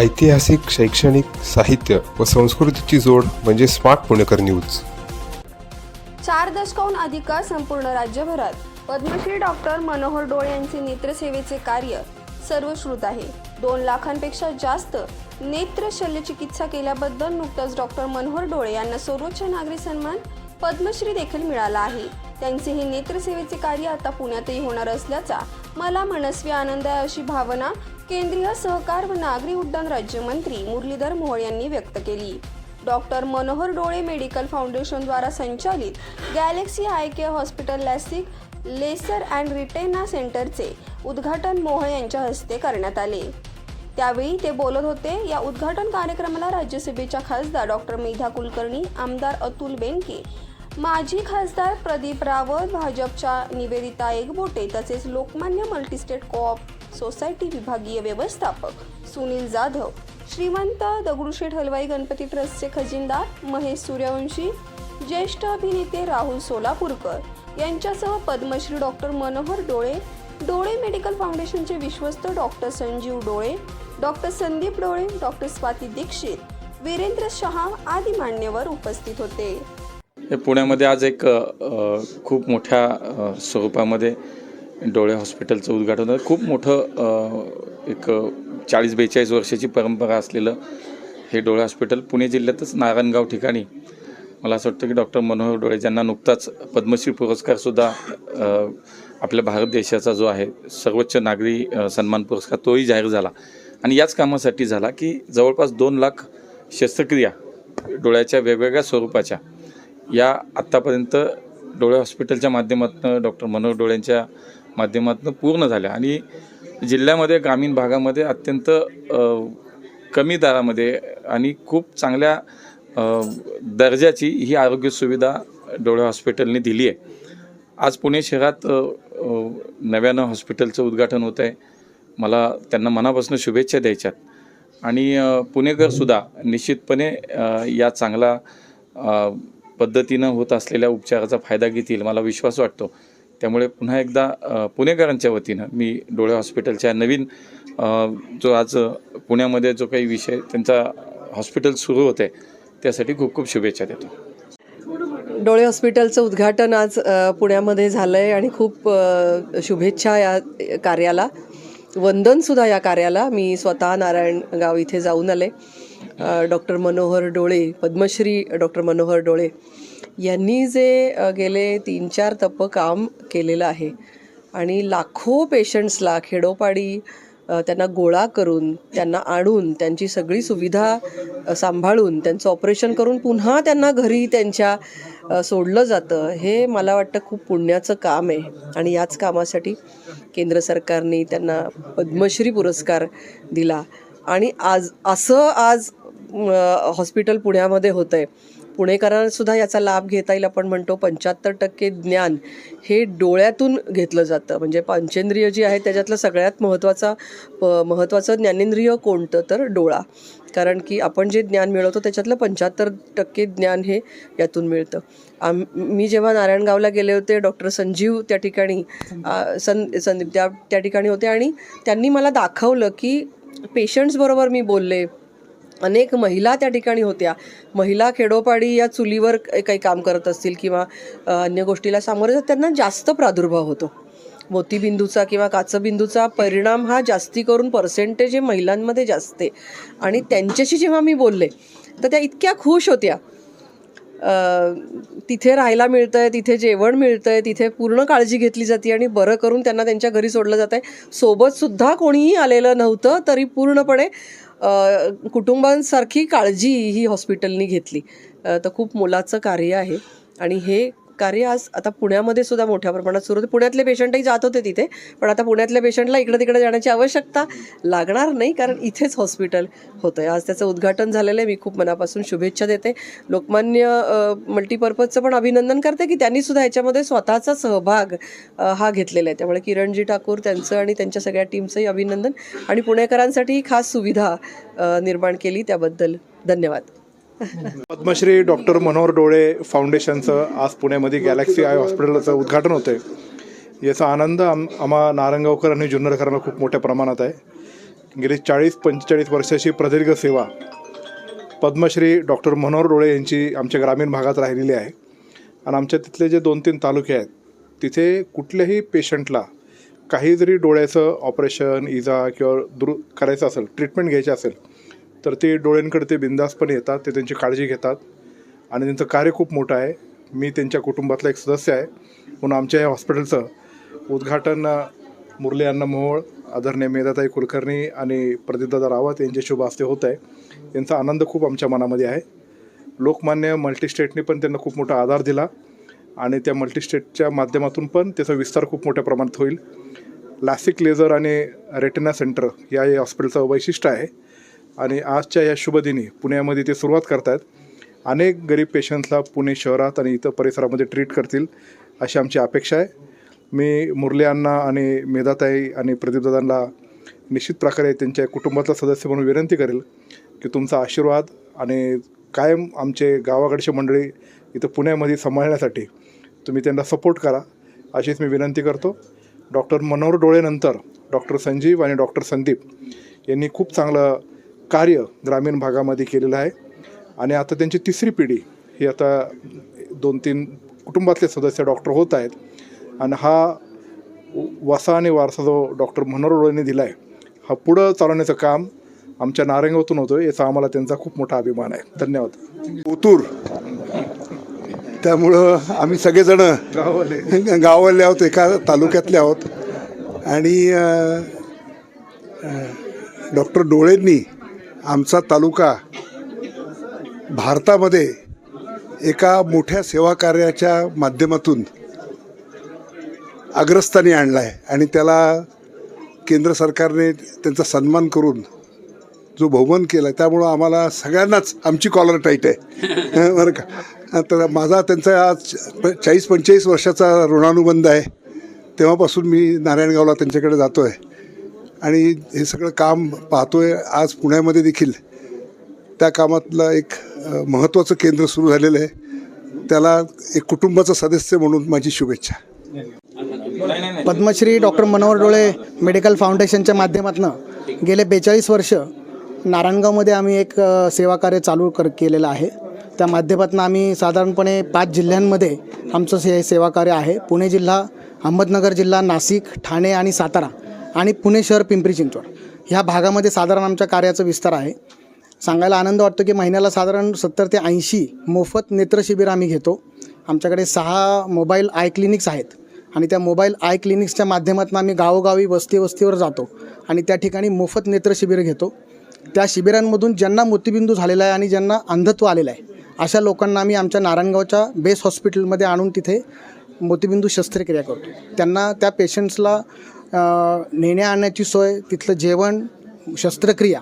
ऐतिहासिक शैक्षणिक साहित्य व संस्कृतीची जोड म्हणजे स्मार्ट पुणेकर न्यूज. चार दशकाहून अधिक काळ संपूर्ण राज्यभरात पद्मश्री डॉक्टर मनोहर डोळे यांचे नेत्रसेवेचे कार्य सर्वश्रुत आहे. दोन लाखांपेक्षा जास्त नेत्र शल्यचिकित्सा केल्याबद्दल नुकतंच डॉक्टर मनोहर डोळे यांना सर्वोच्च नागरी सन्मान पद्मश्री देखील मिळाला आहे. त्यांचे हे नेत्रसेवेचे कार्य आता पुण्यातही होणार असल्याचा मला मनस्वी आनंद आहे अशी भावना केंद्रीय सहकार व नागरी उड्डाण राज्यमंत्री मुरलीधर मोहोळ यांनी व्यक्त केली. डॉक्टर मनोहर डोळे मेडिकल फाउंडेशनद्वारा संचालित galaxy eye care hospital LASIK laser and retina सेंटरचे उद्घाटन मोहोळ यांच्या हस्ते करण्यात आले. त्यावेळी ते बोलत होते या उद्घाटन कार्यक्रमाला राज्यसभेच्या खासदार डॉक्टर मेधा कुलकर्णी आमदार अतुल बेनके माजी खासदार प्रदीप रावत भाजपच्या निवेदिता एकबोटे तसेच लोकमान्य मल्टीस्टेट कोऑप सोसायटी विभागीय व्यवस्थापक सुनील जाधव श्रीमंत दगडूशेठ हलवाई गणपती ट्रस्टचे खजिनदार महेश सूर्यवंशी ज्येष्ठ अभिनेते राहुल सोलापूरकर यांच्यासह पद्मश्री डॉक्टर मनोहर डोळे डोळे मेडिकल फाउंडेशनचे विश्वस्त डॉक्टर संजीव डोळे डॉक्टर संदीप डोळे डॉक्टर स्वाती दीक्षित वीरेंद्र शहा आदी मान्यवर उपस्थित होते. हे पुण्यामध्ये आज एक खूप मोठ्या स्वरूपामध्ये डोळे हॉस्पिटलचं उद्घाटन खूप मोठं एक चाळीस बेचाळीस वर्षाची परंपरा असलेलं हे डोळे हॉस्पिटल पुणे जिल्ह्यातच नारायणगाव ठिकाणी. मला असं वाटतं की डॉक्टर मनोहर डोळे ज्यांना नुकताच पद्मश्री पुरस्कारसुद्धा आपल्या भारत देशाचा जो आहे सर्वोच्च नागरी सन्मान पुरस्कार तोही जाहीर झाला. आणि याच कामासाठी झाला की जवळपास दोन लाख शस्त्रक्रिया डोळ्याच्या वेगवेगळ्या स्वरूपाच्या या आत्तापर्यंत डोळे हॉस्पिटलच्या माध्यमातून डॉक्टर मनोहर डोळ्यांच्या माध्यमातून पूर्ण झाल्या. आणि जिल्ह्यामध्ये ग्रामीण भागामध्ये अत्यंत कमी दरामध्ये आणि खूप चांगल्या दर्जाची ही आरोग्य सुविधा डोळे हॉस्पिटलने दिली आहे. आज पुणे शहरात नव्यानं हॉस्पिटलचं उद्घाटन होतं आहे. मला त्यांना मनापासून शुभेच्छा द्यायच्यात. आणि पुणेकरसुद्धा निश्चितपणे या चांगला पद्धतीनं होत असलेल्या उपचाराचा फायदा घेतील मला विश्वास वाटतो. त्यामुळे पुन्हा एकदा पुणेकरांच्या वतीनं मी डोळे हॉस्पिटलच्या नवीन जो आज पुण्यामध्ये जो काही विषय त्यांचा हॉस्पिटल सुरू होते आहे त्यासाठी खूप खूप शुभेच्छा देतो. डोळे हॉस्पिटलचं उद्घाटन आज पुण्यामध्ये झालं आहे आणि खूप शुभेच्छा या कार्याला. वंदनसुद्धा या कार्याला. मी स्वतः नारायणगाव इथे जाऊन आले. डॉक्टर मनोहर डोळे पद्मश्री डॉक्टर मनोहर डोळे यांनी जे गेले तीन चार तप काम केलेलं आहे. आणि लाखो पेशंट्सला खेडोपाडी त्यांना गोळा करून त्यांना आणून त्यांची सगळी सुविधा सांभाळून त्यांचं ऑपरेशन करून पुन्हा त्यांना घरी त्यांच्या सोडलं जातं हे मला वाटतं खूप पुण्याचं काम आहे. आणि याच कामासाठी केंद्र सरकारने त्यांना पद्मश्री पुरस्कार दिला. आणि आज असं आज हॉस्पिटल पुण्यामध्ये होतं आहे पुणेकरांसुद्धा याचा लाभ घेता येईल आपण म्हणतो पंच्याहत्तर टक्के ज्ञान हे डोळ्यातून घेतलं जातं. म्हणजे पंचेंद्रिय जी आहे त्याच्यातलं सगळ्यात महत्त्वाचा प महत्त्वाचं ज्ञानेंद्रिय कोणतं? तर डोळा. कारण की आपण जे ज्ञान मिळवतो त्याच्यातलं पंच्याहत्तर टक्के ज्ञान हे यातून मिळतं. आम मी जेव्हा नारायणगावला गेले होते डॉक्टर संजीव त्या ठिकाणी सं संदीप त्या त्या ठिकाणी होते आणि त्यांनी मला दाखवलं की पेशंट्सबरोबर मी बोलले. अनेक महिला त्या ठिकाणी होत्या. महिला खेडोपाडी या चुलीवर काही काम करत असतील किंवा अन्य गोष्टीला सामोरे जात त्यांना जास्त प्रादुर्भाव होतो. मोतीबिंदूचा किंवा काचबिंदूचा परिणाम हा जास्ती करून पर्सेंटेज हे महिलांमध्ये जास्त आहे. आणि त्यांच्याशी जेव्हा मी बोलले तर त्या इतक्या खुश होत्या. तिथे राहायला मिळतं आहे तिथे जेवण मिळतं आहे तिथे पूर्ण काळजी घेतली जाते आणि बरं करून त्यांना त्यांच्या घरी सोडलं जातं आहे सोबतसुद्धा कोणीही आलेलं नव्हतं तरी पूर्णपणे कुटुंबांसारखी काळजी ही हॉस्पिटलनी घेतली. तर खूप मोलाचं कार्य आहे. आणि हे कार्य आज आता पुण्यामध्ये सुद्धा मोठ्या प्रमाणात सुरू होते. पुण्यातले पेशंटही जात होते तिथे पण आता पुण्यातल्या पेशंटला इकडे तिकडे जाण्याची आवश्यकता लागणार नाही कारण इथेच हॉस्पिटल होतं आहे आज त्याचं उद्घाटन झालेलं आहे. मी खूप मनापासून शुभेच्छा देते. लोकमान्य मल्टीपर्पजचं पण अभिनंदन करते की त्यांनी सुद्धा याच्यामध्ये स्वतःचा सहभाग हा घेतलेला आहे. त्यामुळे किरणजी ठाकूर त्यांचं आणि त्यांच्या सगळ्या टीमचंही अभिनंदन आणि पुणेकरांसाठी खास सुविधा निर्माण केली. त्याबद्दल धन्यवाद. पद्मश्री डॉक्टर मनोहर डोळे फाउंडेशनचं आज पुण्यामध्ये गॅलेक्सी आय हॉस्पिटलचं उद्घाटन होतं याचा आनंद आम आम्हा नारंगावकर आणि जुन्नरकरांना खूप मोठ्या प्रमाणात आहे. गेली चाळीस पंचेचाळीस वर्षाची प्रदीर्घ सेवा पद्मश्री डॉक्टर मनोहर डोळे यांची आमच्या ग्रामीण भागात राहिलेली आहे. आणि आमच्या तिथले जे दोन तीन तालुके आहेत तिथे कुठल्याही पेशंटला काही जरी डोळ्याचं ऑपरेशन इजा किंवा दूर करायचं असेल ट्रीटमेंट घ्यायची असेल तर ते डोळ्यांकडे ते बिंदासपणे येतात ते त्यांची काळजी घेतात. आणि त्यांचं कार्य खूप मोठं आहे. मी त्यांच्या कुटुंबातला एक सदस्य आहे. म्हणून आमच्या या हॉस्पिटलचं उद्घाटन मुरली अण्णा मोहोळ आदरणीय मेधाताई कुलकर्णी आणि प्रदीपदादा रावत यांच्या शुभ हस्ते होत आहे. यांचा आनंद खूप आमच्या मनामध्ये आहे. लोकमान्य मल्टीस्टेटने पण त्यांना खूप मोठा आधार दिला आणि त्या मल्टीस्टेटच्या माध्यमातून पण त्याचा विस्तार खूप मोठ्या प्रमाणात होईल. लासिक लेझर आणि रेटिना सेंटर या या हॉस्पिटलचं वैशिष्ट्य आहे. आणि आजच्या या शुभदिनी पुण्यामध्ये ते सुरुवात करतायत. अनेक गरीब पेशंट्सला पुणे शहरात आणि इतर परिसरामध्ये ट्रीट करतील अशी आमची अपेक्षा आहे. मी मुरली अण्णा आणि मेधाताई आणि प्रदीपदादांना निश्चित प्रकारे त्यांच्या कुटुंबातला सदस्य म्हणून विनंती करेल की तुमचा आशीर्वाद आणि कायम आमचे गावाकडचे मंडळी इथं पुण्यामध्ये सांभाळण्यासाठी तुम्ही त्यांना सपोर्ट करा अशीच मी विनंती करतो. डॉक्टर मनोहर डोळेनंतर डॉक्टर संजीव आणि डॉक्टर संदीप यांनी खूप चांगलं कार्य ग्रामीण भागामध्ये केलेलं आहे. आणि आता त्यांची तिसरी पिढी ही आता दोन तीन कुटुंबातले सदस्य डॉक्टर होत आहेत. आणि हा वसा आणि वारसा जो डॉक्टर मनोहर दिला आहे हा पुढं चालवण्याचं काम आमच्या नारायणगावातून होतं याचा आम्हाला त्यांचा खूप मोठा अभिमान आहे. धन्यवाद. ओतूर. त्यामुळं आम्ही सगळेजण गावाले गावाले आहोत एका तालुक्यातले आहोत. आणि डॉक्टर डोळेंनी आमचा तालुका भारतामध्ये एका मोठ्या सेवा कार्याच्या माध्यमातून अग्रस्थानी आणला आहे आणि त्याला केंद्र सरकारने त्यांचा सन्मान करून जो बहुमान केला त्यामुळं आम्हाला सगळ्यांनाच आमची कॉलर टाईट आहे. बरं का? तर माझा त्यांचा आज चाळीस पंचेचाळीस वर्षाचा ऋणानुबंध आहे. तेव्हापासून मी नारायणगावला त्यांच्याकडे जातो आहे आणि हे सगळं काम पाहतो आहे आज पुण्यामध्ये देखील. त्या कामातलं एक महत्त्वाचं केंद्र सुरू झालेलं आहे. त्याला एक कुटुंबाचा सदस्य म्हणून माझी शुभेच्छा. पद्मश्री डॉक्टर मनोहर डोळे मेडिकल फाउंडेशनच्या माध्यमातून गेले बेचाळीस वर्ष नारायणगावमध्ये आम्ही एक सेवा सेवाकार्य चालू कर केलेलं आहे. त्या माध्यमातून आम्ही साधारणपणे पाच जिल्ह्यांमध्ये आमचं से सेवाकार्य आहे. पुणे जिल्हा अहमदनगर जिल्हा नाशिक ठाणे आणि सातारा. आणि पुणे शहर पिंपरी चिंचवड. ह्या भागामध्ये साधारण आमच्या कार्याचा विस्तार आहे. सांगायला आनंद वाटतो की महिन्याला साधारण सत्तर ते ऐंशी मोफत नेत्रशिबिर आम्ही घेतो. आमच्याकडे सहा मोबाईल आय क्लिनिक्स आहेत आणि त्या मोबाईल आय क्लिनिक्सच्या माध्यमातून आम्ही गावोगावी वस्ती वस्तीवर जातो आणि त्या ठिकाणी मोफत नेत्रशिबिर घेतो. त्या शिबिरांमधून ज्यांना मोतीबिंदू झालेला आहे आणि ज्यांना अंधत्व आलेलं आहे अशा लोकांना आम्ही आमच्या नारायणगावच्या बेस हॉस्पिटलमध्ये आणून तिथे मोतीबिंदू शस्त्रक्रिया करतो. त्यांना त्या पेशंट्सला नेण्या आणण्याची सोय तिथलं जेवण शस्त्रक्रिया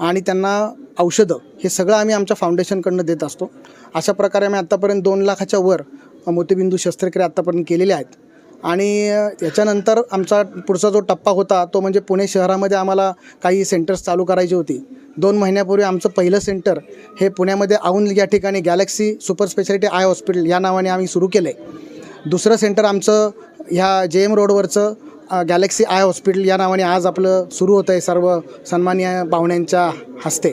आणि त्यांना औषधं हे सगळं आम्ही आमच्या फाउंडेशनकडनं देत असतो. अशा प्रकारे आम्ही आत्तापर्यंत दोन लाखाच्या वर मोतीबिंदू शस्त्रक्रिया आत्तापर्यंत केलेल्या आहेत. आणि याच्यानंतर आमचा पुढचा जो टप्पा होता तो म्हणजे पुणे शहरामध्ये आम्हाला काही सेंटर्स चालू करायची होती. दोन महिन्यापूर्वी आमचं पहिलं सेंटर हे पुण्यामध्ये औंध या ठिकाणी galaxy super speciality eye hospital या नावाने आम्ही सुरू केलं आहे दुसरं सेंटर आमचं ह्या जे एम रोडवरचं गॅलेक्सी आय हॉस्पिटल या नावाने आज आपलं सुरू होतं आहे सर्व सन्मान्य पाहुण्यांच्या हस्ते.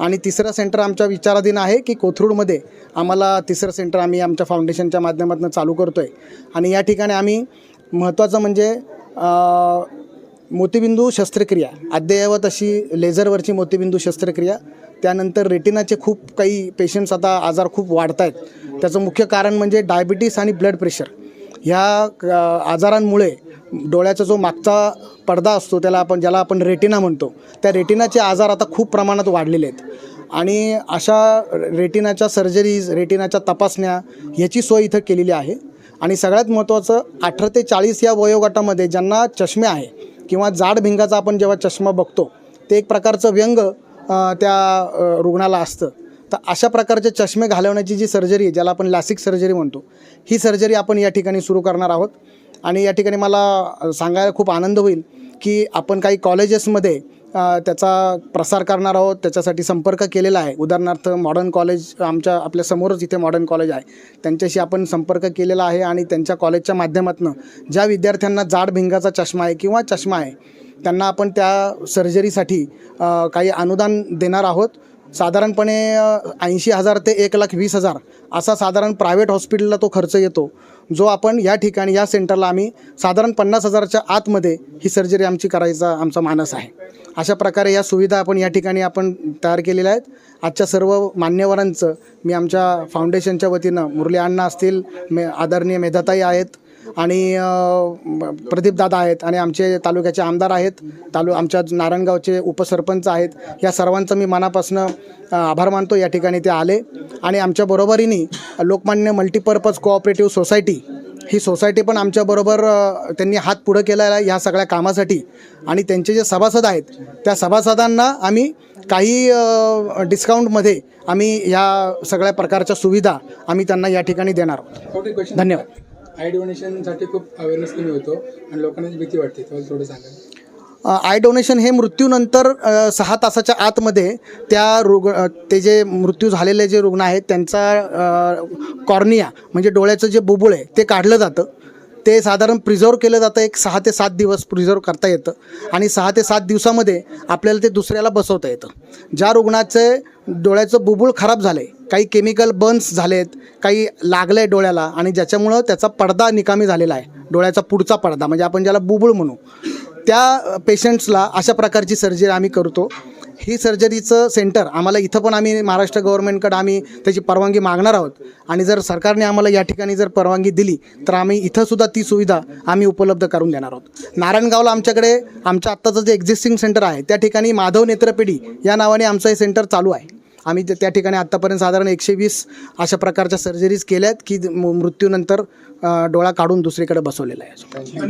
आणि तिसरं सेंटर आमच्या विचाराधीन आहे की कोथरूडमध्ये आम्हाला तिसरं सेंटर आम्ही आमच्या फाउंडेशनच्या माध्यमातून चालू करतो आहे आणि या ठिकाणी आम्ही महत्त्वाचं म्हणजे मोतीबिंदू शस्त्रक्रिया अद्ययावत अशी लेझरवरची मोतीबिंदू शस्त्रक्रिया त्यानंतर रेटिनाचे खूप काही पेशंट्स आता आजार खूप वाढत आहेत त्याचं मुख्य कारण म्हणजे डायबिटीस आणि ब्लड प्रेशर ह्या आजारांमुळे डोळ्याचा जो मागचा पडदा असतो त्याला आपण ज्याला आपण रेटिना म्हणतो त्या रेटिनाचे आजार आता खूप प्रमाणात वाढलेले आहेत. आणि अशा रेटिनाच्या सर्जरीज रेटिनाच्या तपासण्या ह्याची सोय इथं केलेली आहे. आणि सगळ्यात महत्त्वाचं अठरा ते चाळीस या वयोगटामध्ये ज्यांना चष्मे आहे किंवा जाड भिंगाचा आपण जेव्हा चष्मा बघतो ते एक प्रकारचं व्यंग त्या रुग्णाला असतं. तर अशा प्रकारचे चष्मे घालवण्याची जी सर्जरी आहे ज्याला आपण लॅसिक सर्जरी म्हणतो ही सर्जरी आपण या ठिकाणी सुरू करणार आहोत. आणि या ठिकाणी मला सांगायला खूप आनंद होईल की आपण काही कॉलेजेसमध्ये त्याचा प्रसार करणार आहोत त्याच्यासाठी संपर्क केलेला आहे. उदाहरणार्थ मॉडर्न कॉलेज आमच्या आपल्या समोरच इथे मॉडर्न कॉलेज आहे. त्यांच्याशी आपण संपर्क केलेला आहे आणि त्यांच्या कॉलेजच्या माध्यमातून ज्या विद्यार्थ्यांना जाड भिंगाचा चष्मा आहे किंवा चष्मा आहे त्यांना आपण त्या सर्जरीसाठी काही अनुदान देणार आहोत. साधारणपणे ऐंशी हजार ते एक लाख वीस हजार असा साधारण प्रायव्हेट हॉस्पिटलला तो खर्च येतो जो आपण या ठिकाणी या सेंटरला आम्ही साधारण पन्नास हजारच्या आतमध्ये ही सर्जरी आमची करायचा आमचा मानस आहे. अशा प्रकारे या सुविधा आपण या ठिकाणी आपण तयार केलेल्या आहेत. आजच्या सर्व मान्यवरांचं मी आमच्या फाउंडेशनच्या वतीनं मुरली अण्णा असतील मे आदरणीय मेधाताई आहेत आणि प्रदीप दादा आहेत आणि आमचे तालुक्याचे आमदार आहेत. तालु आमच्या नारायणगावचे उपसरपंच आहेत. या सर्वांचं मी मनापासून आभार मानतो. या ठिकाणी ते आले. आणि आमच्या बरोबरीने लोकमान्य मल्टीपर्पज कोऑपरेटिव्ह सोसायटी ही सोसायटी पण आमच्याबरोबर त्यांनी हात पुढं केलेला आहे ह्या सगळ्या कामासाठी. आणि त्यांचे जे सभासद आहेत त्या सभासदांना आम्ही काही डिस्काउंटमध्ये आम्ही ह्या सगळ्या प्रकारच्या सुविधा आम्ही त्यांना या ठिकाणी देणार आहोत. धन्यवाद. आय डोनेशनसाठी खूप अवेअरनेस कमी होतो आणि लोकांना भीती वाटते. तुम्हाला थोडं सांगा आय डोनेशन हे मृत्यूनंतर सहा तासाच्या आतमध्ये त्या रुग ते जे मृत्यू झालेले जे रुग्ण आहेत त्यांचा कॉर्निया म्हणजे डोळ्याचं जे बुबुळ आहे ते काढलं जातं. ते साधारण प्रिझर्व केलं जातं. एक सहा ते सात दिवस प्रिझर्व करता येतं. आणि सहा ते सात दिवसामध्ये आपल्याला ते दुसऱ्याला बसवता येतं. ज्या रुग्णाचे डोळ्याचं बुबुळ खराब झालं आहे काही केमिकल बर्न्स झालेत काही लागलं आहे डोळ्याला आणि ज्याच्यामुळं त्याचा पडदा निकामी झालेला आहे डोळ्याचा पुढचा पडदा म्हणजे आपण ज्याला बुबुळ म्हणू. त्या पेशंट्सला अशा प्रकारची सर्जरी आम्ही करतो. ही सर्जरीचं सेंटर आम्हाला इथं पण आम्ही महाराष्ट्र गव्हर्नमेंटकडं आम्ही त्याची परवानगी मागणार आहोत. आणि जर सरकारने आम्हाला या ठिकाणी जर परवानगी दिली तर आम्ही इथंसुद्धा ती सुविधा आम्ही उपलब्ध करून देणार आहोत. नारायणगावला आमच्याकडे आमच्या आत्ताचं जे एक्झिस्टिंग सेंटर आहे त्या ठिकाणी माधव नेत्रपेढी या नावाने आमचं हे सेंटर चालू आहे. आम्ही त्या ठिकाणी आत्तापर्यंत साधारण एकशे वीस अशा प्रकारच्या सर्जरीज केल्या आहेत की मृत्यूनंतर डोळा काढून दुसरीकडे बसवलेला आहे.